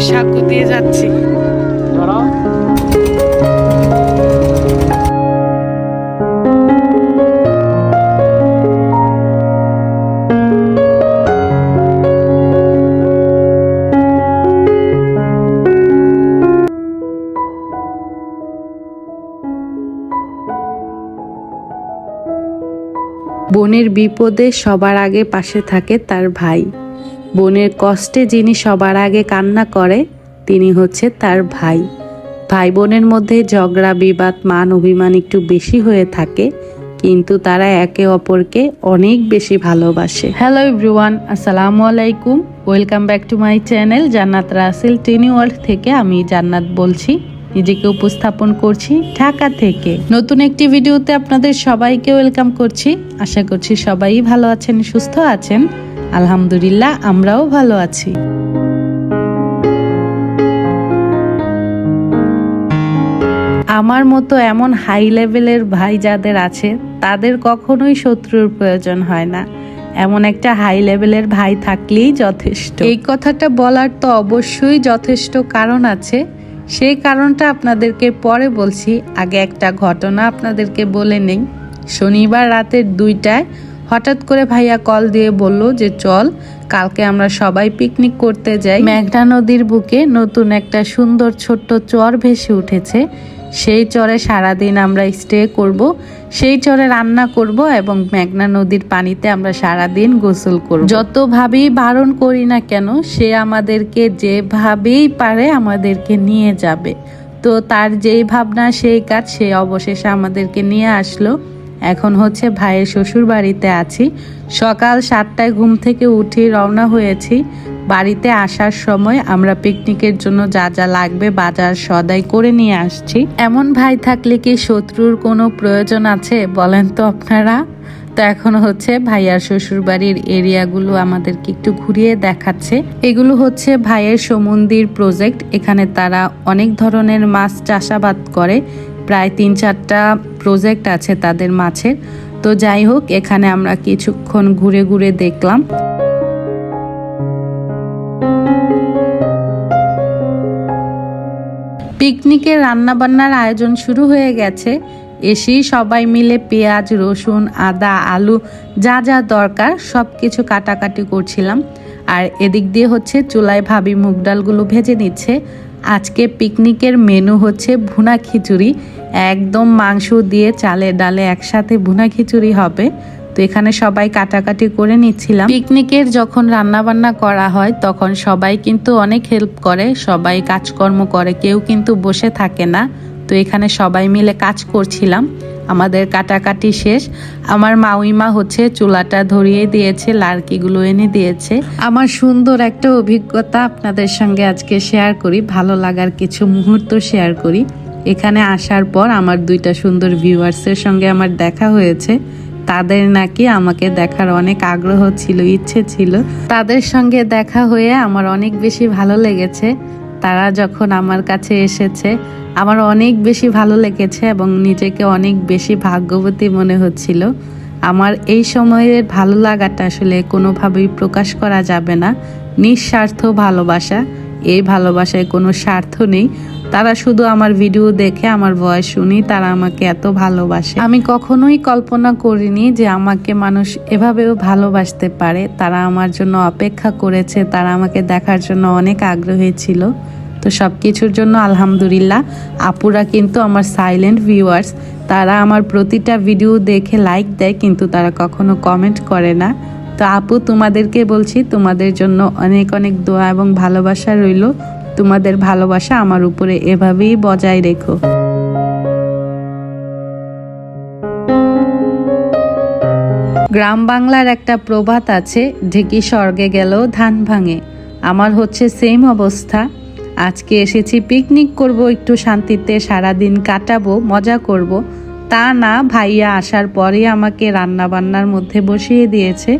সাঁকু দিয়ে যাচ্ছি। বোনের বিপদে সবার আগে পাশে থাকে তার ভাই। বোনের কষ্টে যিনি সবার আগে কান্না করে, তিনি হচ্ছে তার ভাই। ভাই বোনের মধ্যে ঝগড়া, বিবাদ, মান, অভিমান একটু বেশি হয়ে থাকে, কিন্তু তারা একে অপরকে অনেক বেশি ভালোবাসে। হ্যালো এভরিওয়ান আসসালামু আলাইকুম। Welcome back to my channel Jannat Rasel টেনি world থেকে আমি জান্নাত বলছি। নিজেকে উপস্থাপন করছি ঢাকা থেকে। নতুন একটি ভিডিওতে আপনাদের সবাইকে ওয়েলকাম করছি। আশা করছি সবাই ভালো আছেন, সুস্থ আছেন। আলহামদুলিল্লাহ, আমরাও ভালো আছি। আমার মতো এমন হাই লেভেলের ভাই যাদের আছে, তাদের কখনোই শত্রুর প্রয়োজন হয় না। এমন একটা হাই লেভেলের ভাই থাকলেই যথেষ্ট। এই কথাটা বলার তো অবশ্যই যথেষ্ট কারণ আছে। সেই কারণটা আপনাদেরকে পরে বলছি। আগে একটা ঘটনা আপনাদেরকে বলে নেই। শনিবার রাতের দুইটায় হঠাৎ করে ভাইয়া কল দিয়ে বলল যে, চল, কালকে আমরা সবাই পিকনিক করতে যাই। মেঘনা নদীর বুকে নতুন একটা সুন্দর ছোট্ট চর ভেসে উঠেছে। সেই চরে সারাদিন আমরা স্টে করব, সেই চরে রান্না করব এবং মেঘনা নদীর পানিতে আমরা সারাদিন গোসল করব। যতভাবেই বারণ করি না কেন, সে আমাদেরকে যেভাবেই পারে আমাদেরকে নিয়ে যাবে। তো তার যেই ভাবনা, সেই কাজ সে অবশেষে আমাদেরকে নিয়ে আসলো। এখন হচ্ছে ভাইয়ের শ্বশুর বাড়িতে আছি। সকাল সাতটায় ঘুম থেকে উঠে রওনা হয়েছি। বাড়িতে আসার সময় আমরা পিকনিকের জন্য যা যা লাগবে বাজার সদাই করে নিয়ে আসছি। এমন ভাই থাকলে কি শত্রুর কোনো প্রয়োজন আছে বলেন তো আপনারা? তো এখন হচ্ছে ভাইয়ার শ্বশুর বাড়ির এরিয়াগুলো আমাদেরকে একটু ঘুরিয়ে দেখাচ্ছে। এগুলো হচ্ছে ভাইয়ের সমুন্দির প্রজেক্ট এখানে তারা অনেক ধরনের মাছ চাষাবাদ করে। প্রায় তিন চারটা প্রজেক্ট আছে তাদের মাছের তো যাই হোক, এখানে আমরা কিছুক্ষণ ঘুরে ঘুরে দেখলাম। পিকনিকের রান্নাবান্নার আয়োজন শুরু হয়ে গেছে। এসেই সবাই মিলে পেঁয়াজ, রসুন, আদা, আলু যা যা দরকার সব কিছু কাটাকাটি করছিলাম। আর এদিক দিয়ে হচ্ছে চুলায় ভাবি মুগ ডালগুলো ভেজে নিচ্ছে। আজকে পিকনিকের মেনু হচ্ছে ভুনা খিচুড়ি। একদম মাংস দিয়ে চালে ডালে একসাথে ভুনা খিচুড়ি হবে। তো এখানে সবাই কাটাকাটি করে নিচ্ছিলাম। পিকনিকের যখন রান্না বান্না করা হয়, তখন সবাই কিন্তু অনেক হেল্প করে। সবাই কাজকর্ম করে, কেউ কিন্তু বসে থাকে না। তো এখানে সবাই মিলে কাজ করছিলাম। আমাদের কাটাকাটি শেষ। আমার মাউইমা হচ্ছে চুলাটা ধরিয়ে দিয়েছে লার্কিগুলো এনে দিয়েছে। আমার সুন্দর একটা অভিজ্ঞতা আপনাদের সঙ্গে আজকে শেয়ার করি। ভালো লাগার কিছু মুহূর্ত শেয়ার করি। এখানে আসার পর আমার দুইটা সুন্দর ভিউয়ার্সের সঙ্গে আমার দেখা হয়েছে। তাদের নাকি আমাকে দেখার অনেক আগ্রহ ছিল, ইচ্ছে ছিল। তাদের সঙ্গে দেখা হয়ে আমার অনেক বেশি ভালো লেগেছে। তারা যখন আমার কাছে এসেছে, আমার অনেক বেশি ভালো লেগেছে এবং নিজেকে অনেক বেশি ভাগ্যবতী মনে হচ্ছিল। আমার এই সময়ের ভালো লাগাটা আসলে কোনোভাবেই প্রকাশ করা যাবে না। নিঃস্বার্থ ভালোবাসা এই ভালোবাসায় কোনো স্বার্থ নেই। তারা শুধু আমার ভিডিও দেখে আমার ভয়েস শুনি তারা আমাকে এত ভালোবাসে। আমি কখনোই কল্পনা করিনি যে আমাকে মানুষ এভাবেও ভালোবাসতে পারে। তারা আমার জন্য অপেক্ষা করেছে, তারা আমাকে দেখার জন্য অনেক আগ্রহী ছিল। তো সব কিছুর জন্য আলহামদুলিল্লাহ। আপুরা কিন্তু আমার সাইলেন্ট ভিউয়ার্স তারা আমার প্রতিটা ভিডিও দেখে লাইক দেয়, কিন্তু তারা কখনো কমেন্ট করে না। তো আপু, তোমাদেরকে বলছি, তোমাদের জন্য অনেক অনেক দোয়া এবং ভালোবাসা রইল। তোমাদের ভালোবাসা আমার উপরে এভাবেই বজায় রেখো। গ্রাম বাংলার একটা প্রবাদ আছে, ঢেকি স্বর্গে গেলেও ধান ভাঙে। আমার হচ্ছে সেম অবস্থা। আজকে এসেছি পিকনিক করব, একটু শান্তিতে সারাদিন কাটাবো, মজা করব। তা না, ভাইয়া আসার পরে আমাকে রান্না বান্নার মধ্যে বসিয়ে দিয়েছে।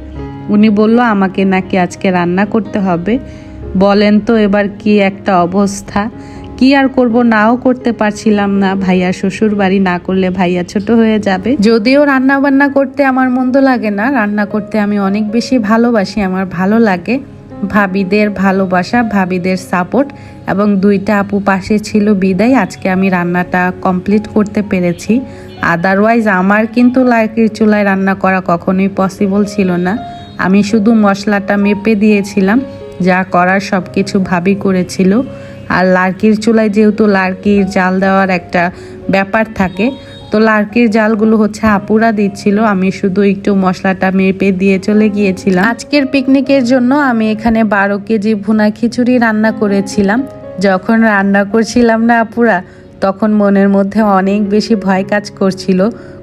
উনি বলল, আমাকে নাকি আজকে রান্না করতে হবে। বলেন তো, এবার কি একটা অবস্থা। কি আর করব, নাও করতে পারছিলাম না। ভাইয়া শ্বশুর বাড়ি না করলে ভাইয়া ছোট হয়ে যাবে। যদিও রান্না বান্না করতে আমার মন্দ লাগে না, রান্না করতে আমি অনেক বেশি ভালোবাসি, আমার ভালো লাগে। ভাবিদের ভালোবাসা, ভাবিদের সাপোর্ট এবং দুইটা আপু পাশে ছিল বিদায়। আজকে আমি রান্নাটা কমপ্লিট করতে পেরেছি। আদারওয়াইজ আমার কিন্তু লাইকির চুলায় রান্না করা কখনোই পসিবল ছিল না। আমি শুধু মশলাটা মেপে দিয়েছিলাম, যা করার সব কিছু ভাবি করেছিল। আর লার্কির চুলায় যেহেতু লার্কির জাল দেওয়ার একটা ব্যাপার থাকে তো লার্কির জালগুলো হচ্ছে আপুরা দিচ্ছিল। আমি শুধু একটু মশলাটা মেপে দিয়ে চলে গিয়েছিলাম। আজকের পিকনিকের জন্য আমি এখানে বারো কেজি ভুনা খিচুড়ি রান্না করেছিলাম। যখন রান্না করছিলাম না আপুরা, তখন মনের মধ্যে অনেক বেশি ভয় কাজ করছিল।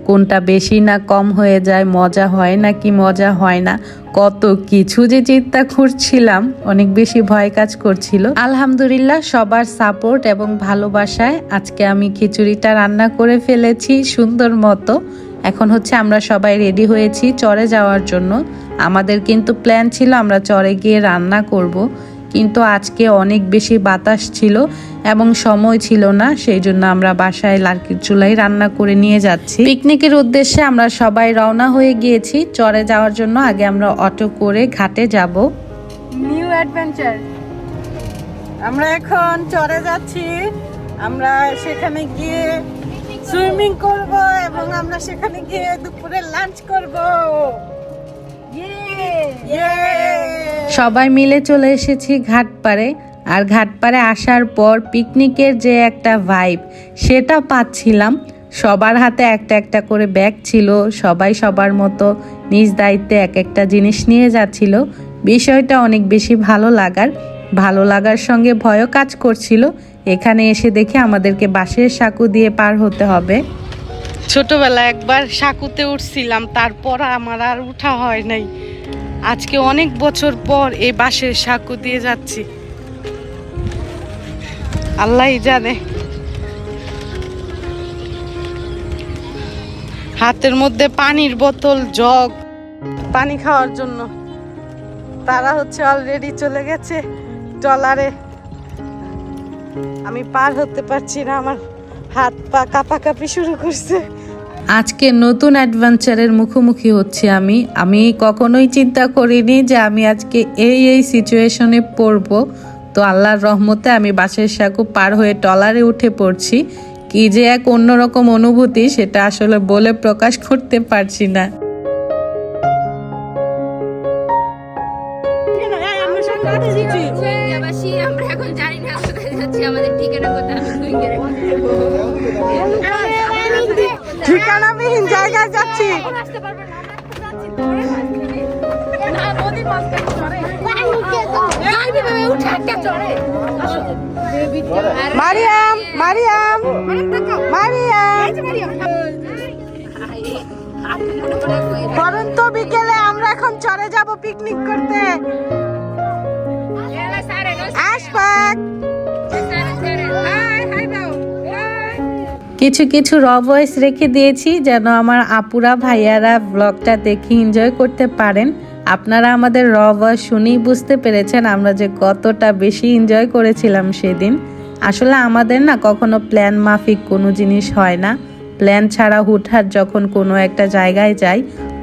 কোনটা বেশি না কম হয়ে যায়, মজা হয় না কি মজা হয় না? কত কিছু যে চিন্তা করছিলাম, অনেক বেশি ভয় কাজ করছিল। আলহামদুলিল্লাহ, সবার সাপোর্ট এবং ভালোবাসায় আজকে আমি খিচুড়িটা রান্না করে ফেলেছি সুন্দর মতো। এখন হচ্ছে আমরা সবাই রেডি হয়েছি চরে যাওয়ার জন্য। আমাদের কিন্তু প্ল্যান ছিল আমরা চরে গিয়ে রান্না করব। কিন্তু আজকে অনেক বেশি বাতাস ছিল এবং সময় ছিল না, সেই জন্য আমরা বাসায় লার্কির চুলাই রান্না করে নিয়ে যাচ্ছি। পিকনিকের উদ্দেশ্যে আমরা সবাই রওনা হয়ে গিয়েছি। চরে যাওয়ার জন্য আগে আমরা অটো করে ঘাটে যাব। New adventure. আমরা এখন চরে যাচ্ছি। আমরা সেখানে গিয়ে সুইমিং করব এবং আমরা সেখানে গিয়ে দুপুরে লাঞ্চ করব। সবাই মিলে চলে এসেছি ঘাটপাড়ে। আর ঘাটপাড়ে আসার পর পিকনিকের যে একটা ভাইব সেটা পাচ্ছিলাম। সবার হাতে একটা একটা করে ব্যাগ ছিল, সবাই সবার মতো নিজ দায়িত্বে এক একটা জিনিস নিয়ে যাচ্ছিল। বিষয়টা অনেক বেশি ভালো লাগার ভালো লাগার সঙ্গে ভয়ও কাজ করছিল। এখানে এসে দেখে আমাদেরকে বাঁশের সাঁকু দিয়ে পার হতে হবে। ছোটবেলা একবার সাকুতে উঠছিলাম, তারপর আমার আর উঠা হয় নাই। আজকে অনেক বছর পর এই বাঁশের সাঁকু দিয়ে যাচ্ছি। আল্লাহই জানে। হাতের মধ্যে পানির বোতল, জগ, পানি খাওয়ার জন্য। তারা হচ্ছে অলরেডি চলে গেছে ট্রলারে। আমি পার হতে পারছি না, আমার হাত পা কাঁপাকাঁপি শুরু করছে। আজকে নতুন অ্যাডভেঞ্চারের মুখোমুখি হচ্ছি আমি আমি কখনোই চিন্তা করিনি যে আমি আজকে এই এই সিচুয়েশনে পড়ব তো আল্লাহর রহমতে আমি বাসের সাঁকু পার হয়ে টলারে উঠে পড়ছি কি যে এক অন্যরকম অনুভূতি সেটা আসলে বলে প্রকাশ করতে পারছি না আমরা এখন জানি না আমাদের ঠিকানা কোথায় ঠিকানাবিহীন জায়গায় যাচ্ছি। মারিয়াম মারিয়াম মারিয়াম। পরন্ত বিকেলে আমরা এখন চলে যাব পিকনিক করতে। কিছু কিছু র ভয়েস রেখে দিয়েছি যেন আমার আপুরা, ভাইয়ারা ব্লগটা দেখে এনজয় করতে পারেন। আপনারা আমাদের র ভয়েস শুনেই বুঝতে পেরেছেন আমরা যে কতটা বেশি এনজয় করেছিলাম সেদিন। আসলে আমাদের না কখনো প্ল্যান মাফিক কোনো জিনিস হয় না। প্ল্যান ছাড়া হুটহাট যখন কোনো একটা জায়গায় যাই,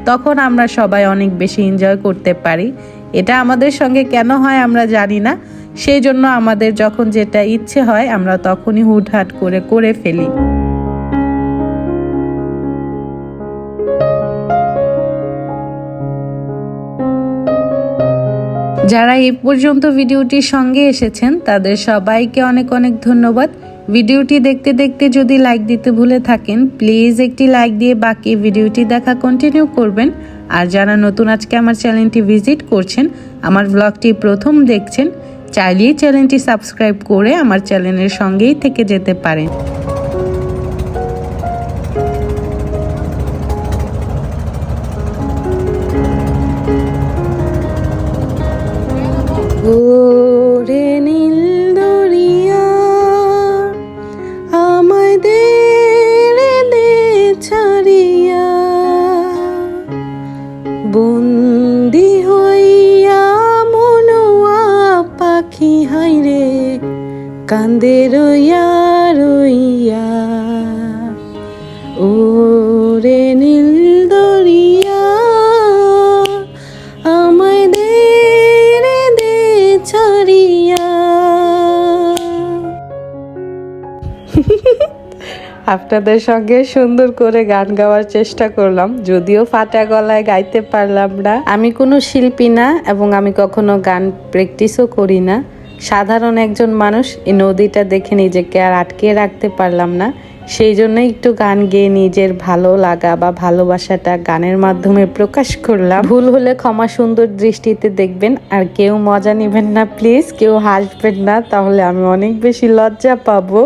তখন আমরা সবাই অনেক বেশি এনজয় করতে পারি। এটা আমাদের সঙ্গে কেন হয় আমরা জানি না। সেই জন্য আমাদের যখন যেটা ইচ্ছে হয়, আমরা তখনই হুটহাট করে করে ফেলি। যারা এই পর্যন্ত ভিডিওটির সঙ্গে এসেছেন, তাদের সবাইকে অনেক অনেক ধন্যবাদ। ভিডিওটি দেখতে দেখতে যদি লাইক দিতে ভুলে থাকেন, প্লিজ একটি লাইক দিয়ে বাকি ভিডিওটি দেখা কন্টিনিউ করবেন। আর যারা নতুন আজকে আমার চ্যানেলটি ভিজিট করছেন, আমার ব্লগটি প্রথম দেখছেন, চাইলেই চ্যানেলটি সাবস্ক্রাইব করে আমার চ্যানেলের সঙ্গেই থেকে যেতে পারেন। ওরে নীল দরিয়া, আমায় দে রে দে ছাড়িয়া। বন্দি হইয়া মনোয়া পাখি হাইরে কান্দে রইয়া রইয়া। ওরে নীল আপনাদের সঙ্গে সুন্দর করে গান গাওয়ার চেষ্টা করলাম, যদিও ফাটা গলায় গাইতে পারলাম না। আমি কোনো শিল্পী না এবং আমি কখনো গান প্র্যাকটিসও করি না। সাধারণ একজন মানুষ এই নদীটা দেখে নিজেকে আর আটকে রাখতে পারলাম না। সেই জন্য একটু গান গেয়ে নিজের ভালো লাগা বা ভালোবাসাটা গানের মাধ্যমে প্রকাশ করলাম। ভুল হলে ক্ষমা সুন্দর দৃষ্টিতে দেখবেন, আর কেউ মজা নেবেন না, প্লিজ। কেউ হাসবেন না, তাহলে আমি অনেক বেশি লজ্জা পাবো।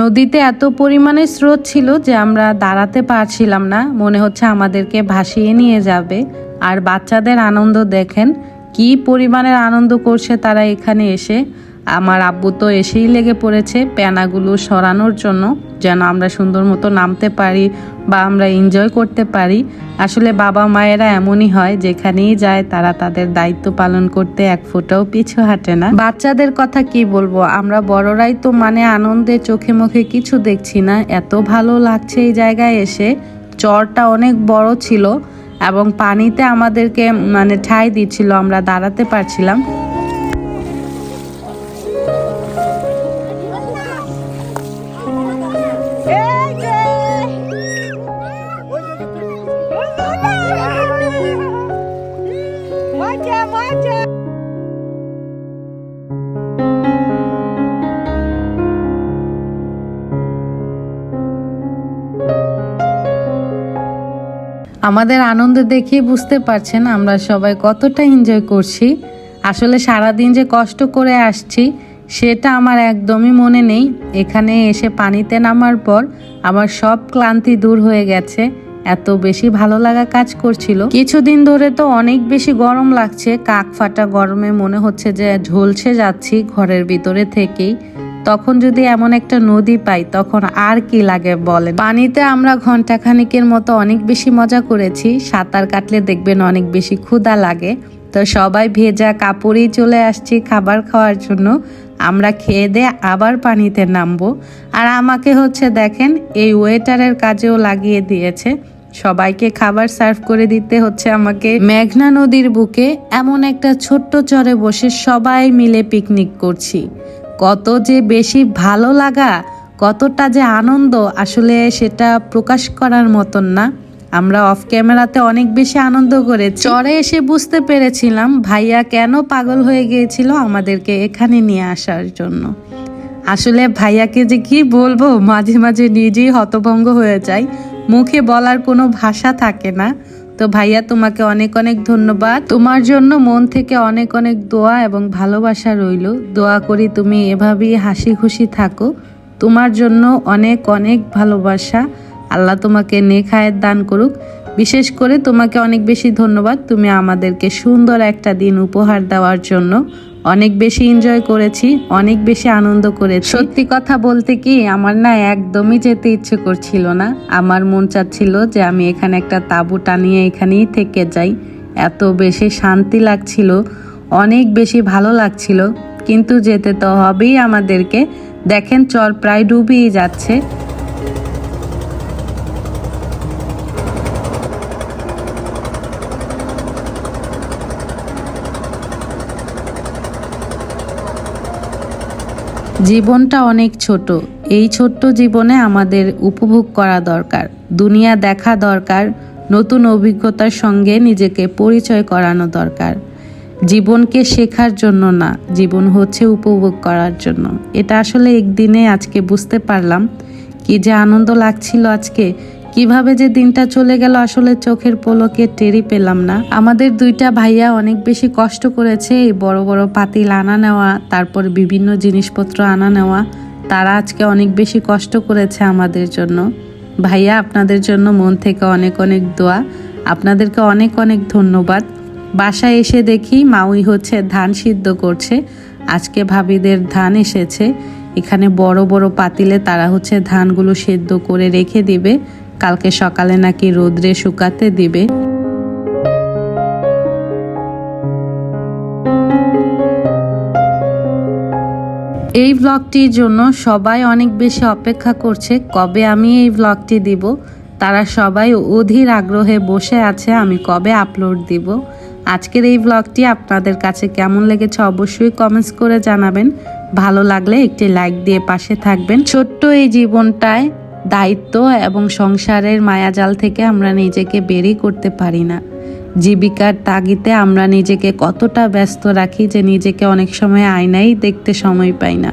নদীতে এত পরিমাণে স্রোত ছিল যে আমরা দাঁড়াতে পারছিলাম না। মনে হচ্ছে আমাদেরকে ভাসিয়ে নিয়ে যাবে। আর বাচ্চাদের আনন্দ দেখেন, কি পরিমাণের আনন্দ করছে তারা এখানে এসে। আমার আব্বু তো এসেই লেগে পড়েছে প্যানাগুলো সরানোর জন্য, যেন আমরা সুন্দর মতো নামতে পারি বা আমরা এনজয় করতে পারি। আসলে বাবা মায়েরা এমনই হয়, যেখানেই যায় তারা তাদের দায়িত্ব পালন করতে এক ফোঁটাও পিছু হাঁটে না। বাচ্চাদের কথা কি বলব? আমরা বড়রাই তো মানে আনন্দে চোখে মুখে কিছু দেখছি না। এত ভালো লাগছে এই জায়গায় এসে। চরটা অনেক বড় ছিল এবং পানিতে আমাদেরকে মানে ঠাই দিচ্ছিল, আমরা দাঁড়াতে পারছিলাম। আমাদের আনন্দ দেখেই বুঝতে পারছেন আমরা সবাই কতটা এনজয় করছি। আসলে সারাদিন যে কষ্ট করে আসছি, সেটা আমার একদমই মনে নেই। এখানে এসে পানিতে নামার পর আমার সব ক্লান্তি দূর হয়ে গেছে। এত বেশি ভালো লাগা কাজ করছিল। কিছুদিন ধরে তো অনেক বেশি গরম লাগছে। কাক ফাটা গরমে মনে হচ্ছে যে ঝলসে যাচ্ছি ঘরের ভিতরে থেকেই। তখন যদি এমন একটা নদী পাই, তখন আর কি লাগে বলেন? পানিতে আমরা ঘণ্টা খানিকের মতো অনেক বেশি মজা করেছি, সাঁতার কাটলে দেখবেন অনেক বেশি ক্ষুধা লাগে। তো সবাই ভেজা কাপড়েই চলে আসছি খাবার খাওয়ার জন্য। আমরা খেয়ে দিয়ে আবার পানিতে নামবো। আর আমাকে হচ্ছে দেখেন, এই ওয়েটারের কাজেও লাগিয়ে দিয়েছে। সবাইকে খাবার সার্ভ করে দিতে হচ্ছে আমাকে। মেঘনা নদীর বুকে এমন একটা ছোট্ট চরে বসে সবাই মিলে পিকনিক করছি। কত যে বেশি ভালো লাগা, কতটা যে আনন্দ, আসলে সেটা প্রকাশ করার মতন না। আমরা অফ ক্যামেরাতে অনেক বেশি আনন্দ করে চরে এসে বুঝতে পেরেছিলাম, ভাইয়া কেন পাগল হয়ে গিয়েছিল আমাদেরকে এখানে নিয়ে আসার জন্য। আসলে ভাইয়াকে যে কি বলব, মাঝে মাঝে নিজেই হতভঙ্গ হয়ে যাই। মুখে বলার কোনো ভাষা থাকে না। তো ভাইয়া, তোমাকে অনেক অনেক ধন্যবাদ। তোমার জন্য মন থেকে অনেক অনেক দোয়া এবং ভালোবাসা রইল। দোয়া করি তুমি এভাবেই হাসি খুশি থাকো। তোমার জন্য অনেক অনেক ভালোবাসা। আল্লাহ তোমাকে নেখায়ের দান করুক। বিশেষ করে তোমাকে অনেক বেশি ধন্যবাদ তুমি আমাদেরকে সুন্দর একটা দিন উপহার দেওয়ার জন্য। অনেক বেশি এনজয় করেছি, অনেক বেশি আনন্দ করেছি। সত্যি কথা বলতে কি, আমার না একদমই যেতে ইচ্ছে করছিল না। আমার মন চাচ্ছিল যে আমি এখানে একটা তাঁবু টানিয়ে এখানেই থেকে যাই। এত বেশি শান্তি লাগছিল, অনেক বেশি ভালো লাগছিল। কিন্তু যেতে তো হবেই আমাদেরকে। দেখেন চর প্রায় ডুবেই যাচ্ছে। জীবনটা অনেক ছোট। এই ছোট্ট জীবনে আমাদের উপভোগ করা দরকার, দুনিয়া দেখা দরকার, নতুন অভিজ্ঞতার সঙ্গে নিজেকে পরিচয় করানো দরকার। জীবনকে শেখার জন্য না, জীবন হচ্ছে উপভোগ করার জন্য। এটা আসলে একদিনে আজকে বুঝতে পারলাম, কি যে আনন্দ লাগছিল আজকে কীভাবে যে দিনটা চলে গেল আসলে চোখের পলকে টেরি পেলাম না। আমাদের দুইটা ভাইয়া অনেক বেশি কষ্ট করেছে এই বড় বড় পাতিল আনা নেওয়া, তারপর বিভিন্ন জিনিসপত্র আনা নেওয়া। তারা আজকে অনেক বেশি কষ্ট করেছে আমাদের জন্য। ভাইয়া, আপনাদের জন্য মন থেকে অনেক অনেক দোয়া। আপনাদেরকে অনেক অনেক ধন্যবাদ। বাসায় এসে দেখি মাউই হচ্ছে ধান সিদ্ধ করছে। আজকে ভাবিদের ধান এসেছে। এখানে বড় বড় পাতিলে তারা হচ্ছে ধানগুলো সেদ্ধ করে রেখে দিবে। কালকে সকালে নাকি রোদ্রে শুকাতে দিবে। এই ব্লগটির জন্য সবাই অনেক বেশি অপেক্ষা করছে, কবে আমি এই ব্লগটি দিব? তারা সবাই অধীর আগ্রহে বসে আছে, আমি কবে আপলোড দিব? আজকের এই ব্লগটি আপনাদের কাছে কেমন লেগেছে অবশ্যই কমেন্টস করে জানাবেন। ভালো লাগলে একটি লাইক দিয়ে পাশে থাকবেন। ছোট্ট এই জীবনটায় দায়িত্ব এবং সংসারের মায়াজাল থেকে আমরা নিজেকে বেরই করতে পারি না। জীবিকার তাগিতে আমরা নিজেকে কতটা ব্যস্ত রাখি যে নিজেকে অনেক সময় আয়নাই দেখতে সময় পাই না।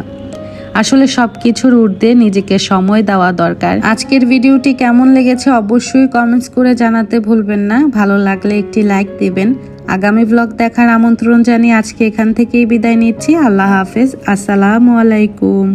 আসলে সব কিছুর ঊর্ধ্বে নিজেকে সময় দেওয়া দরকার। আজকের ভিডিওটি কেমন লেগেছে অবশ্যই কমেন্টস করে জানাতে ভুলবেন না। ভালো লাগলে একটি লাইক দেবেন। আগামী ব্লগ দেখার আমন্ত্রণ জানিয়ে আজকে এখান থেকেই বিদায় নিচ্ছি। আল্লাহ হাফেজ। আসসালামু আলাইকুম।